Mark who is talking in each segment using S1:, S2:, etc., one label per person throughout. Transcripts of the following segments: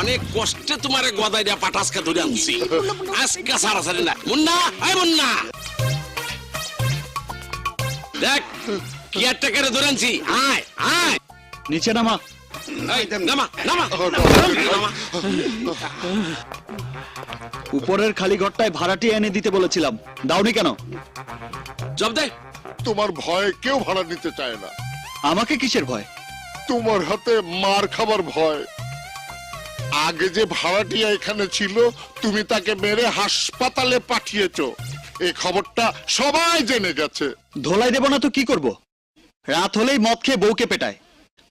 S1: অনেক কষ্টে তোমার গদাইটা পাটাসকা ধরে আনছি। আজকে সারা সারি না। মুন্না আয় মুন্না! দেখ কি একটা করে ধরে আনছি। আয় আয়!
S2: নিচে নামা।
S1: এই, নামা নামা নামা।
S2: উপরের খালি ঘরটায় ভাড়াটি এনে দিতে বলেছিলাম। দাওনি কেন?
S1: জব দে।
S3: তোমার ভয়ে কেউ ভাড়া নিতে চায় না।
S2: আমাকে কিসের ভয়?
S3: তোমার হাতে মার খাবার ভয়। আগে যে ভাড়াটিয়া এখানে ছিল তুমি তাকে মেরে হাসপাতালে পাঠিয়েছো। এই খবরটা সবাই জেনে গেছে।
S2: ধোলাই দেব না তো কি করব? রাত হলেই মদ খেয়ে বউকে পেটায়।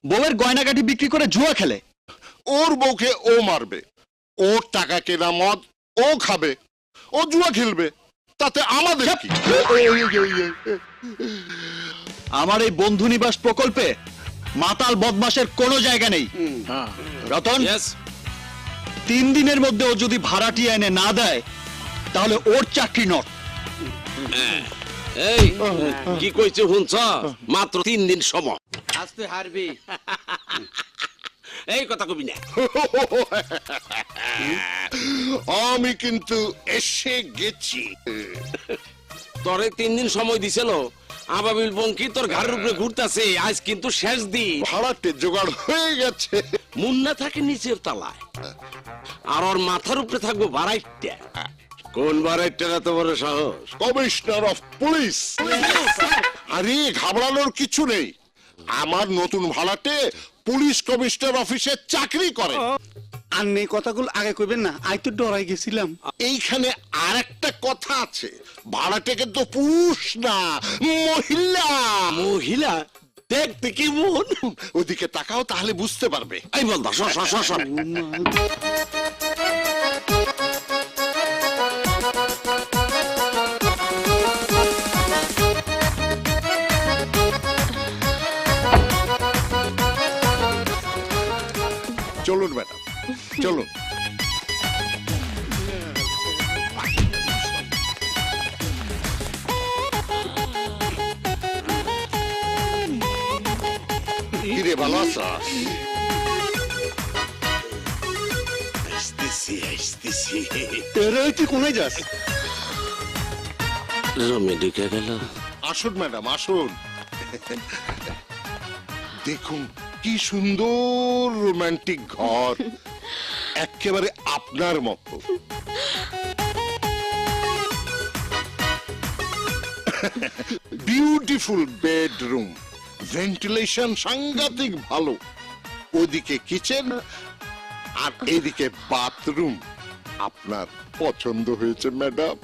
S2: বউয়ের গয়নাগাটি বিক্রি করে জুয়া খেলে।
S3: ওর বউকে ও মারবে। ওর টাকা কেনা মদ ও খাবে। ও জুয়া খেলবে। তাতে আমাদের কি।
S2: আমার এই বন্ধু নিবাস প্রকল্পে মাতাল বদমাসের কোনো জায়গা নেই। রতন? তিন দিনের মধ্যে ও যদি ভাড়াটি এনে না দেয় তাহলে ওর চাকরি নট।
S1: এই কি কইছে শুনছ? মাত্র তিন দিন সময়।
S4: আজ তুই হারবি।
S1: এই কথা কবি না।
S3: আমি কিন্তু এসে গেছি।
S1: তোরে তিন দিন সময় দিছিল। আবাবিল বঙ্কি তোর ঘরের উপরে ঘুরতাছে। আজ কিন্তু শেষ দিন।
S3: ভাড়াটে জোগাড় হয়ে গেছে।
S1: মুন্না থাকে নিচের তলায়। আর ওর মাথার উপরে থাকব বারাইটা কোন বারাইটা এত বড় সাহস?
S3: Commissioner of police. আরে ঘাবড়ানোর কিছু নেই। আমার নতুন ভাড়াটে পুলিশ কমিশনার অফিসে চাকরি করে।
S4: আর নেই কথাগুলো আগে কইবেন না আই তো ডরাই গেছিলাম।
S3: এইখানে আর একটা কথা আছে। ভাড়াটেকে তো পুরুষ না মহিলা।
S1: মহিলা? দেখতে কি মন?
S3: ওদিকে তাকাও তাহলে বুঝতে পারবে।
S1: এই বল দা
S3: চলুন কিরে ভালো আছো
S1: আসতেছি আসতেছি।
S4: তেরে তুই কোনায় যাস?
S1: রমে ঢুকে গেল
S3: আসুন ম্যাডাম আসুন। দেখুন কি সুন্দর রোমান্টিক ঘর। একেবারে আপনার মতো। বিউটিফুল বেডরুম ভেন্টিলেশন সাংঘাতিক ভালো। ওদিকে কিচেন আর এদিকে বাথরুম আপনার পছন্দ হয়েছে ম্যাডাম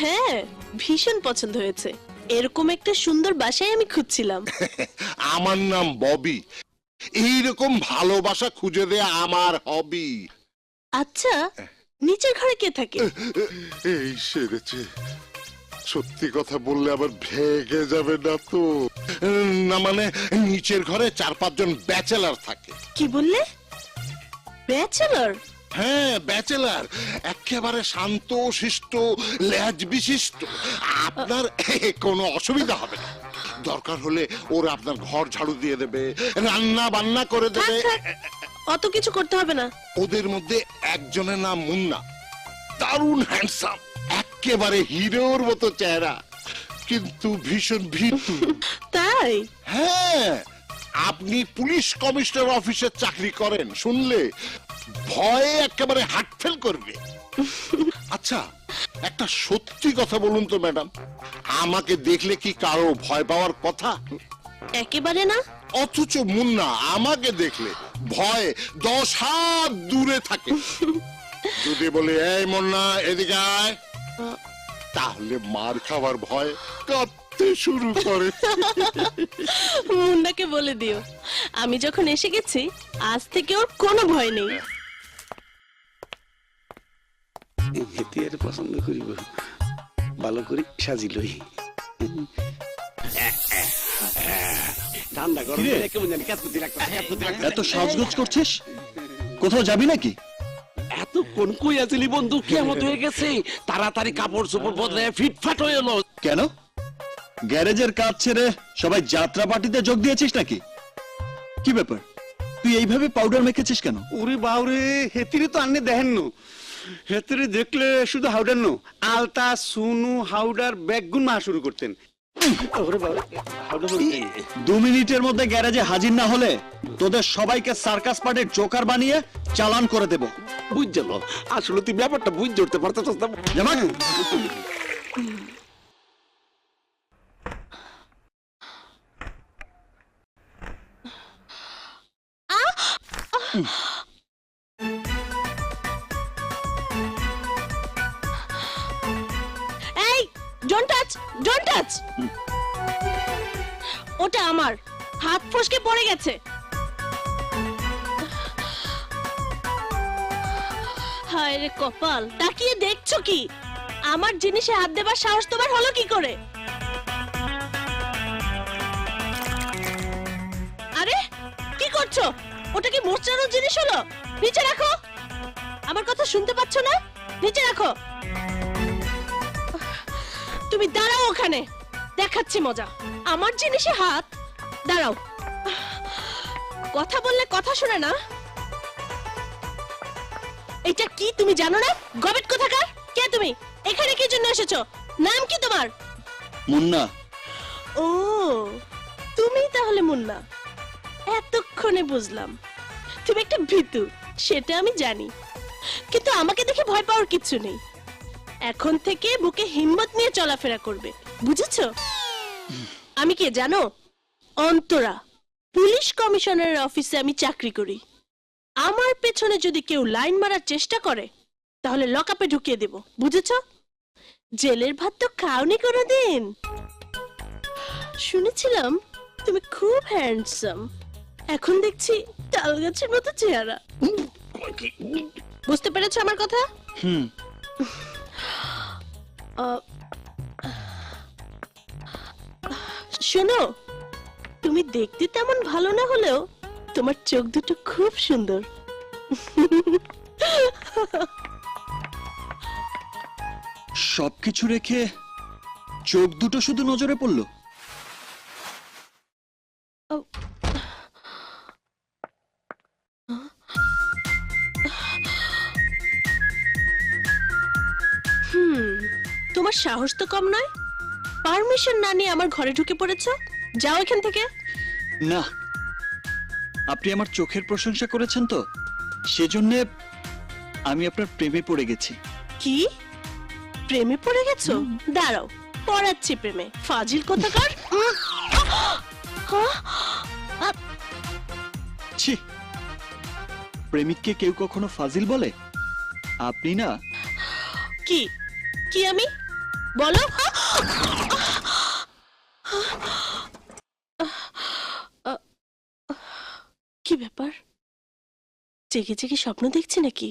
S5: হ্যাঁ ভীষণ পছন্দ হয়েছে। এরকম একটা সুন্দর বাসায় আমি খুঁজছিলাম।
S3: আমার নাম ববি। এইরকম ভালোবাসা খুঁজে দেয়া আমার হবি
S5: আচ্ছা নিচের ঘরে কে থাকে?
S3: এই সেরেছে। সত্যি কথা বললে আবার ভেগে যাবে না তো। না মানে নিচের ঘরে চার পাঁচজন ব্যাচেলার থাকে।
S5: কি বললে? ব্যাচেলর?
S3: হ্যাঁ ব্যাচেলার। একেবারে শান্ত শিষ্ট লেজ বিশিষ্ট। আপনার কোনো অসুবিধা হবে না। দরকার হলে ওরা আপনার ঘর ঝাড়ু দিয়ে দেবে রান্না বান্না করে দেবে।
S5: অত কিছু করতে হবে না।
S3: ওদের মধ্যে একজনের নাম মুন্না। দারুণ হ্যান্ডসাম একেবারে হিরোর মতো চেহারা। কিন্তু ভীষণ ভীতু।
S5: তাই?
S3: হ্যাঁ আপনি পুলিশ কমিশনার অফিসে চাকরি করেন শুনলে ভয়ে একেবারে হার্ট ফেল করবে। আচ্ছা একটা সত্যি কথা বলুন তো ম্যাডাম। আমাকে দেখলে কি কারও ভয় পাওয়ার কথা?
S5: একেবারে না।
S3: অথচ মুন্না আমাকে দেখলে ভয়ে দশ হাত দূরে থাকে। যদি বলি এই মুন্না এদিকে আয়। তাহলে মার খাবার ভয় কাঁদতে শুরু করে।
S5: মুন্নাকে বলে দিও আমি যখন এসে গেছি আজ থেকে ওর কোনো ভয় নেই।
S4: এর পছন্দ করিব ভালো করে সাজিলই
S1: ঠান্ডা গরম
S2: কিরে?
S1: কেমন জানি কাজ করতে লাগতেছে কাজ করতে লাগতেছে।
S2: এত সাজগোজ করছিস? কোথাও যাবি নাকি?
S1: এত কোন কই আছিলি বন্ধু? কেমন হয়ে গেছে। তাড়াতাড়ি কাপড় চোপড় বদলে ফিটফাট হয়ে এলো।
S2: কেন? গ্যারেজের কাজ ছেড়ে সবাই যাত্রা পার্টিতে যোগ দিয়েছিস নাকি? কি ব্যাপার? তুই এইভাবে পাউডার মেখেছিস কেন?
S4: ওরে বাউরে হেতিরে তো আনলে দেখেন নো হেতিরে দেখলে শুধু হাউডার নো। আলতা সুনু হাউডার ব্যাগগুন মা শুরু করতেন।
S2: দু মিনিটের মধ্যে গ্যারেজে হাজির না হলে তোদের সবাইকে সার্কাস পার্টির জোকার বানিয়ে চালান করে দেব।
S1: বুঝছিল আসলে তুই ব্যাপারটা বুঝ ধরতে পারতেছ না।
S2: জামা
S5: এই ডোন্ট টাচ ওটা আমার। হাত ফসকে পড়ে গেছে। হায় রে কপাল, তাকিয়ে দেখছ কি? আমার জিনিসে হাত দেবার সাহস তোমার হলো কি করে? আরে, কি করছ? ওটা কি মোচানোর জিনিস হলো? নিচে রাখো। আমার কথা শুনতে পাচ্ছ না? নিচে রাখো। তুমি দাঁড়াও ওখানে। দেখাচ্ছি মজা। আমার জিনিসে হাত। দাঁড়াও। কথা বললে কথা শোনে না। এটা কি তুমি জানো না? গবেট কোথাকার? কে তুমি? এখানে কি জন্য এসেছ? নাম কি তোমার?
S2: মুন্না।
S5: ও তুমি তাহলে মুন্না। এতক্ষণে বুঝলাম। তুমি একটা ভীতু সেটা আমি জানি। কিন্তু আমাকে দেখে ভয় পাওয়ার কিছু নেই। এখন থেকে বুকে হিম্মত নিয়ে চলাফেরা করবে। বুঝেছ? আমি কে, জানো? অন্তরা। পুলিশ কমিশনারের অফিসে আমি চাকরি করি। আমার পেছনে যদি কেউ লাইন মারার চেষ্টা করে, তাহলে লকআপে ঢুকিয়ে দেব। বুঝেছ? জেলের ভাত তো খাওনি কোনোদিন। শুনেছিলাম তুমি খুব হ্যান্ডসাম এখন দেখছি তাল গাছের মতো চেহারা। বুঝতে পেরেছ আমার কথা?
S2: হুম।
S5: শোনো, তুমি দেখতে তেমন ভালো না হলেও তোমার চোখ দুটো খুব সুন্দর।
S2: সবকিছু রেখে চোখ দুটো শুধু নজরে পড়ল?
S5: তোমার সাহস তো কম নয়? পারমিশন না নিয়ে আমার ঘরে ঢুকে পড়েছো? যাও এখান থেকে।
S2: না। আপনি আমার চোখের প্রশংসা করেছেন তো। সেজন্যে আমি আপনার প্রেমে পড়ে গেছি।
S5: কি? প্রেমে পড়ে গেছো? দাঁড়াও পড়াচ্ছি প্রেমে। ফাজিল কোথাকার!
S2: ছি। প্রেমিককে কেউ কখনো ফাজিল বলে? আপনি না।
S5: কি? কি আমি? বলো। কি ব্যাপার? জেগে জেগে স্বপ্ন দেখছি নাকি?